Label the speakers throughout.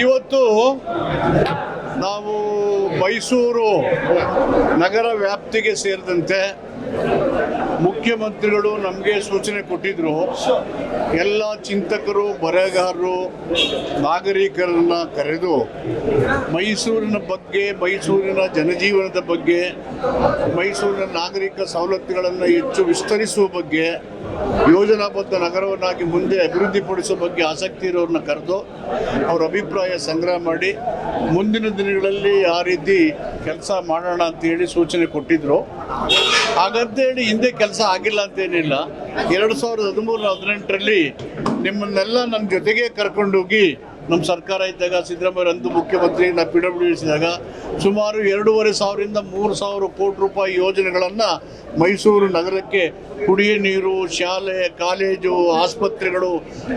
Speaker 1: ಇವತ್ತು ನಾವು ಮೈಸೂರು ನಗರ ವ್ಯಾಪ್ತಿಗೆ ಸೇರಿದಂತೆ ಮುಖ್ಯಮಂತ್ರಿಗಳು ನಮಗೆ ಸೂಚನೆ ಕೊಟ್ಟಿದ್ರು, ಎಲ್ಲ ಚಿಂತಕರು, ಬರಹಗಾರರು, ನಾಗರಿಕರನ್ನ ಕರೆದು ಮೈಸೂರಿನ ಬಗ್ಗೆ, ಮೈಸೂರಿನ ಜನಜೀವನದ ಬಗ್ಗೆ, ಮೈಸೂರಿನ ನಾಗರಿಕ ಸವಲತ್ತುಗಳನ್ನು ಹೆಚ್ಚು ವಿಸ್ತರಿಸುವ ಬಗ್ಗೆ, ಯೋಜನಾಬದ್ಧ ನಗರವನ್ನಾಗಿ ಮುಂದೆ ಅಭಿವೃದ್ಧಿಪಡಿಸುವ ಬಗ್ಗೆ ಆಸಕ್ತಿ ಇರೋರನ್ನ ಕರೆದು ಅವರ ಅಭಿಪ್ರಾಯ ಸಂಗ್ರಹ ಮಾಡಿ ಮುಂದಿನ ದಿನಗಳಲ್ಲಿ ಆ ರೀತಿ ಕೆಲಸ ಮಾಡೋಣ ಅಂತ ಹೇಳಿ ಸೂಚನೆ ಕೊಟ್ಟಿದ್ರು. ಹಾಗಂತೇಳಿ ಹಿಂದೆ ಕೆಲಸ ಆಗಿಲ್ಲ ಅಂತೇನಿಲ್ಲ. ಎರಡು ಸಾವಿರದ ಹದಿಮೂರು ಹದಿನೆಂಟರಲ್ಲಿ ನಿಮ್ಮನ್ನೆಲ್ಲ ನನ್ನ ಜೊತೆಗೆ ಕರ್ಕೊಂಡೋಗಿ ನಮ್ಮ ಸರ್ಕಾರ ಇದ್ದಾಗ, ಸಿದ್ದರಾಮಯ್ಯ ಅಂದು ಮುಖ್ಯಮಂತ್ರಿ ನಾ ಪಿ ಡಬ್ಲ್ಯೂ ಸುಮಾರು ಎರಡೂವರೆ ಸಾವಿರದಿಂದ ಮೂರು ಸಾವಿರ ಕೋಟಿ ರೂಪಾಯಿ ಯೋಜನೆಗಳನ್ನು ಮೈಸೂರು ನಗರಕ್ಕೆ ಕುಡಿಯ ನೀರು, ಶಾಲೆ, ಕಾಲೇಜು, ಆಸ್ಪತ್ರೆಗಳು,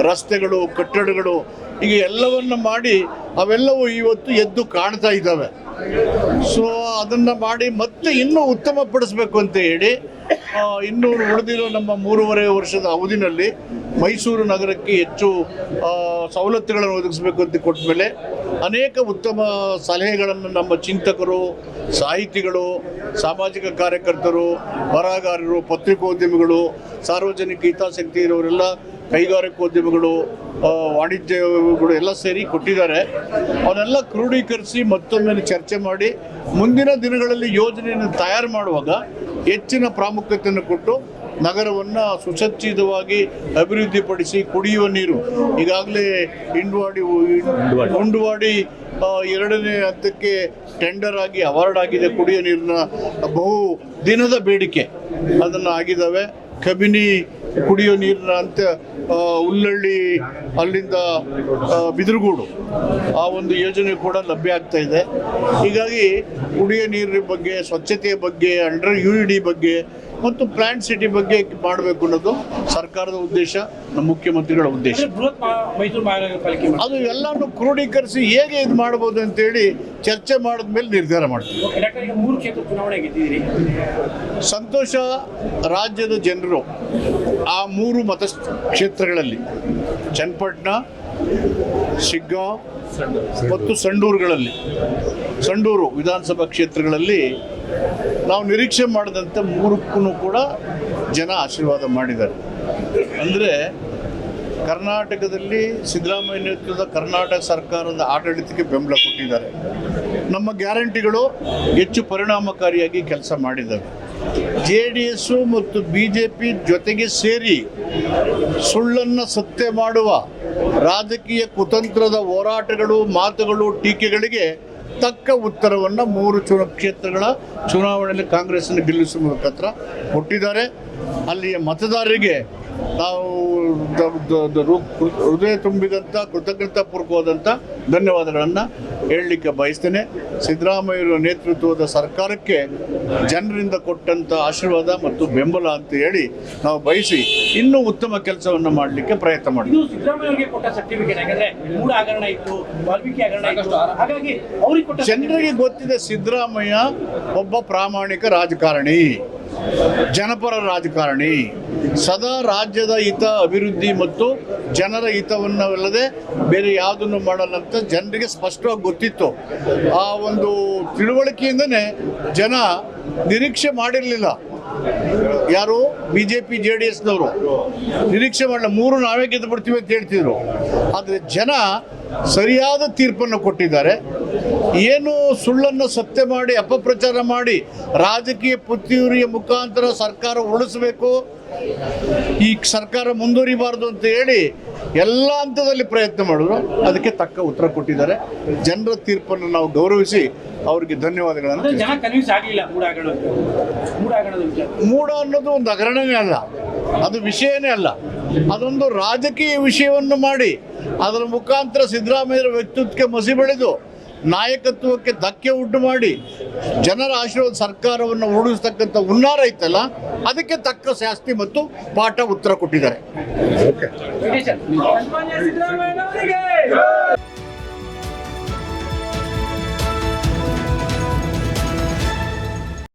Speaker 1: ರಸ್ತೆಗಳು, ಕಟ್ಟಡಗಳು, ಹೀಗೆ ಎಲ್ಲವನ್ನು ಮಾಡಿ ಅವೆಲ್ಲವೂ ಇವತ್ತು ಎದ್ದು ಕಾಣ್ತಾ ಇದ್ದಾವೆ. ಸೊ ಅದನ್ನು ಮಾಡಿ ಮತ್ತೆ ಇನ್ನೂ ಉತ್ತಮಪಡಿಸ್ಬೇಕು ಅಂತ ಹೇಳಿ ಇನ್ನೂ ಉಳಿದಿರೋ ನಮ್ಮ ಮೂರುವರೆ ವರ್ಷದ ಅವಧಿನಲ್ಲಿ ಮೈಸೂರು ನಗರಕ್ಕೆ ಹೆಚ್ಚು ಸವಲತ್ತುಗಳನ್ನು ಒದಗಿಸಬೇಕು ಅಂತ ಕೊಟ್ಟ ಮೇಲೆ ಅನೇಕ ಉತ್ತಮ ಸಲಹೆಗಳನ್ನು ನಮ್ಮ ಚಿಂತಕರು, ಸಾಹಿತಿಗಳು, ಸಾಮಾಜಿಕ ಕಾರ್ಯಕರ್ತರು, ಬರಹಗಾರರು, ಪತ್ರಿಕೋದ್ಯಮಿಗಳು, ಸಾರ್ವಜನಿಕ ಹಿತಾಸಕ್ತಿ ಇರೋರೆಲ್ಲ ಕೈಗಾರಿಕೋದ್ಯಮಿಗಳು ವಾಣಿಜ್ಯಗಳು ಎಲ್ಲ ಸೇರಿ ಕೊಟ್ಟಿದ್ದಾರೆ. ಅವನ್ನೆಲ್ಲ ಕ್ರೋಢೀಕರಿಸಿ ಮತ್ತೊಮ್ಮೆ ಚರ್ಚೆ ಮಾಡಿ ಮುಂದಿನ ದಿನಗಳಲ್ಲಿ ಯೋಜನೆಯನ್ನು ತಯಾರು ಮಾಡುವಾಗ ಹೆಚ್ಚಿನ ಪ್ರಾಮುಖ್ಯತೆಯನ್ನು ಕೊಟ್ಟು ನಗರವನ್ನು ಸುಸಜ್ಜಿತವಾಗಿ ಅಭಿವೃದ್ಧಿಪಡಿಸಿ ಕುಡಿಯುವ ನೀರು. ಈಗಾಗಲೇ ಇಂಡ್ವಾಡಿ ಉಂಡ್ವಾಡಿ ಎರಡನೇ ಹಂತಕ್ಕೆ ಟೆಂಡರ್ ಆಗಿ ಅವಾರ್ಡ್ ಆಗಿದೆ ಕುಡಿಯುವ ನೀರಿನ ಬಹು ದಿನದ ಬೇಡಿಕೆ. ಅದನ್ನು ಆಗಿದ್ದಾವೆ. ಕಬಿನಿ ಕುಡಿಯೋ ನೀರಿನ ಅಂತ ಆ, ಉಲ್ಲಳ್ಳಿ ಅಲ್ಲಿಂದ ಬಿದಿರುಗೂಡು. ಆ ಒಂದು ಯೋಜನೆ ಕೂಡ ಲಭ್ಯ ಆಗ್ತಾ ಇದೆ. ಹೀಗಾಗಿ ಕುಡಿಯೋ ನೀರಿನ ಬಗ್ಗೆ ಸ್ವಚ್ಛತೆಯ ಬಗ್ಗೆ ಅಂಡರ್ ಯು ಡಿ ಬಗ್ಗೆ ಮತ್ತು ಪ್ಲಾಂಟ್ ಸಿಟಿ ಬಗ್ಗೆ ಮಾಡಬೇಕು ಅನ್ನೋದು ಸರ್ಕಾರದ ಉದ್ದೇಶ ನಮ್ಮ ಮುಖ್ಯಮಂತ್ರಿಗಳ ಉದ್ದೇಶ. ಅದು ಎಲ್ಲಾನು ಕ್ರೋಢೀಕರಿಸಿ ಹೇಗೆ ಇದು ಮಾಡ್ಬೋದು ಅಂತೇಳಿ ಚರ್ಚೆ ಮಾಡಿದ್ಮೇಲೆ ನಿರ್ಧಾರ ಮಾಡ್ತೀವಿ. ಸಂತೋಷ ರಾಜ್ಯದ ಜನರು ಆ ಮೂರು ಮತ ಕ್ಷೇತ್ರಗಳಲ್ಲಿ ಚನ್ನಪಟ್ಟಣ, ಶಿಗ್ಗಾಂವ್ ಮತ್ತು ಸಂಡೂರುಗಳಲ್ಲಿ, ಸಂಡೂರು ವಿಧಾನಸಭಾ ಕ್ಷೇತ್ರಗಳಲ್ಲಿ ನಾವು ನಿರೀಕ್ಷೆ ಮಾಡಿದಂತೆ ಮೂರಕ್ಕೂ ಕೂಡ ಜನ ಆಶೀರ್ವಾದ ಮಾಡಿದ್ದಾರೆ. ಅಂದರೆ ಕರ್ನಾಟಕದಲ್ಲಿ ಸಿದ್ದರಾಮಯ್ಯ ನೇತೃತ್ವದ ಕರ್ನಾಟಕ ಸರ್ಕಾರದ ಆಡಳಿತಕ್ಕೆ ಬೆಂಬಲ ಕೊಟ್ಟಿದ್ದಾರೆ. ನಮ್ಮ ಗ್ಯಾರಂಟಿಗಳು ಹೆಚ್ಚು ಪರಿಣಾಮಕಾರಿಯಾಗಿ ಕೆಲಸ ಮಾಡಿದ್ದಾವೆ ಜೆ ಡಿ ಎಸ್ಸು ಮತ್ತು ಬಿ ಜೆ ಪಿ ಜೊತೆಗೆ ಸೇರಿ ಸುಳ್ಳನ್ನು ಸತ್ಯ ಮಾಡುವ ರಾಜಕೀಯ ಕುತಂತ್ರದ ಹೋರಾಟಗಳು, ಮಾತುಗಳು, ಟೀಕೆಗಳಿಗೆ ತಕ್ಕ ಉತ್ತರವನ್ನು ಮೂರು ಚುನ ಕ್ಷೇತ್ರಗಳ ಚುನಾವಣೆಯಲ್ಲಿ ಕಾಂಗ್ರೆಸ್ನ ಗೆಲ್ಲಿಸುವ ಮುಖಾಂತರ ಕೊಟ್ಟಿದ್ದಾರೆ. ಅಲ್ಲಿಯ ಮತದಾರರಿಗೆ ನಾವು ದ- ದ- ದ- ರು- ಹೃದಯ ತುಂಬಿದಂಥ ಕೃತಜ್ಞತಾಪೂರ್ವಕವಾದಂಥ ಧನ್ಯವಾದಗಳನ್ನು ಹೇಳಲಿಕ್ಕೆ ಬಯಸ್ತೇನೆ. ಸಿದ್ದರಾಮಯ್ಯರ ನೇತೃತ್ವದ ಸರ್ಕಾರಕ್ಕೆ ಜನರಿಂದ ಕೊಟ್ಟಂಥ ಆಶೀರ್ವಾದ ಮತ್ತು ಬೆಂಬಲ ಅಂತ ಹೇಳಿ ನಾವು ಬಯಸಿ ಇನ್ನೂ ಉತ್ತಮ ಕೆಲಸವನ್ನು ಮಾಡಲಿಕ್ಕೆ ಪ್ರಯತ್ನ ಮಾಡ್ತೀವಿ
Speaker 2: ಇದು ಕೊಟ್ಟ ಸರ್ಟಿಫಿಕೇಟ್ ಯಾಕಂದ್ರೆ ಮೂಡ ಹಗರಣ ಇತ್ತು ವಾಲ್ಮೀಕಿ ಹಗರಣ ಇತ್ತು. ಹಾಗಾಗಿ ಅವ್ರಿಗೆ ಕೊಟ್ಟ
Speaker 1: ಜನರಿಗೆ ಗೊತ್ತಿದೆ ಸಿದ್ದರಾಮಯ್ಯ ಒಬ್ಬ ಪ್ರಾಮಾಣಿಕ ರಾಜಕಾರಣಿ. ಜನಪರ ರಾಜಕಾರಣಿ. ಸದಾ ರಾಜ್ಯದ ಹಿತ, ಅಭಿವೃದ್ಧಿ ಮತ್ತು ಜನರ ಹಿತವನ್ನವಲ್ಲದೆ ಬೇರೆ ಯಾವುದನ್ನು ಮಾಡಲ್ಲ ಅಂತ ಜನರಿಗೆ ಸ್ಪಷ್ಟವಾಗಿ ಗೊತ್ತಿತ್ತು. ಆ ಒಂದು ತಿಳುವಳಿಕೆಯಿಂದನೇ ಜನ ನಿರೀಕ್ಷೆ ಮಾಡಿರಲಿಲ್ಲ. ಯಾರು? B J P J D ಎಸ್ನವರು. ನಿರೀಕ್ಷೆ ಮಾಡಲ್ಲ ಮೂರು ನಾವೇ ಗೆದ್ದು ಬಿಡ್ತೀವಿ ಅಂತ ಹೇಳ್ತಿದ್ರು. ಆದರೆ ಜನ ಸರಿಯಾದ ತೀರ್ಪನ್ನು ಕೊಟ್ಟಿದ್ದಾರೆ. ಏನು ಸುಳ್ಳನ್ನು ಸತ್ಯ ಮಾಡಿ ಅಪಪ್ರಚಾರ ಮಾಡಿ ರಾಜಕೀಯ ಪುತ್ತಿಯೂರಿಯ ಮುಖಾಂತರ ಸರ್ಕಾರ ಉಳಿಸಬೇಕು ಈ ಸರ್ಕಾರ ಮುಂದುವರಿಬಾರ್ದು ಅಂತ ಹೇಳಿ ಎಲ್ಲ ಹಂತದಲ್ಲಿ ಪ್ರಯತ್ನ ಮಾಡಿದ್ರು. ಅದಕ್ಕೆ ತಕ್ಕ ಉತ್ತರ ಕೊಟ್ಟಿದ್ದಾರೆ. ಜನರ ತೀರ್ಪನ್ನು ನಾವು ಗೌರವಿಸಿ ಅವರಿಗೆ ಧನ್ಯವಾದಗಳನ್ನು
Speaker 2: ಮೂಡ
Speaker 1: ಅನ್ನೋದು ಒಂದು ಹಗರಣವೇ ಅಲ್ಲ. ಅದು ವಿಷಯನೇ ಅಲ್ಲ. ಅದೊಂದು ರಾಜಕೀಯ ವಿಷಯವನ್ನು ಮಾಡಿ ಅದರ ಮುಖಾಂತರ ಸಿದ್ದರಾಮಯ್ಯರ ವ್ಯಕ್ತಿತ್ವಕ್ಕೆ ಮಸಿ ಬೆಳೆದು ನಾಯಕತ್ವಕ್ಕೆ ಧಕ್ಕೆ ಉಂಟು ಮಾಡಿ ಜನರ ಆಶೀರ್ವಾದ ಸರ್ಕಾರವನ್ನು ಉರುಳಿಸ್ತಕ್ಕಂಥ ಹುನ್ನಾರ ಐತಲ್ಲ ಅದಕ್ಕೆ ತಕ್ಕ ಶಾಸ್ತಿ ಮತ್ತು ಪಾಠ ಉತ್ತರ ಕೊಟ್ಟಿದ್ದಾರೆ.